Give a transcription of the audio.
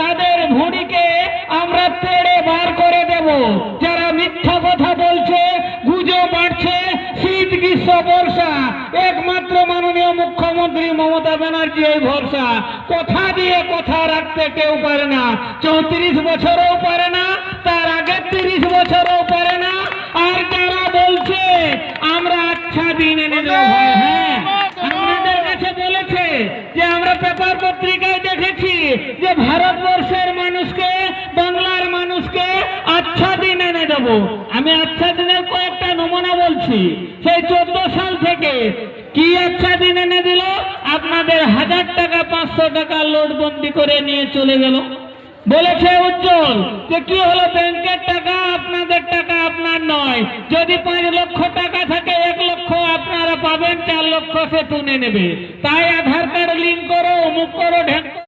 তাদের ভুঁড়িকে আমরা তেড়ে বার করে দেব। যারা মিথ্যা কথা বলছে, গুজো বাড়ছে শীত, গ্রীষ্ম, বর্ষা, একমাত্র মাননীয় মুখ্যমন্ত্রী মমতা ব্যানার্জি এই ভরসা। কথা দিয়ে কথা রাখতে কেউ পারে না। চৌত্রিশ বছরও পারে না, তার আগের তিরিশ বছরও পারে না। আর যারা বলছে, আমরা আচ্ছা দিন এনে দেবো ভাই হ্যাঁ? যে আমরা পেপার পত্রিকায় দেখেছি যে ভারতবর্ষের মানুষকে, বাংলার মানুষকে আচ্ছা দিন এনে দেবো। আমি আচ্ছা দিনের কয়েকটা নমুনা বলছি। সেই চোদ্দ সাল থেকে কি আচ্ছা দিন এনে দিল? আপনাদের হাজার টাকা, পাঁচশো টাকা লোটবন্দি করে নিয়ে চলে গেল। বলেছে উজ্জ্বল যে কি হলো? ব্যাংকের টাকা আপনাদের টাকা, আপনার নয়। যদি আপনারা পাবেন চার লক্ষ সে তুলে নেবে। তাই আধার কার্ড লিঙ্ক করো, অমুক করো ঢের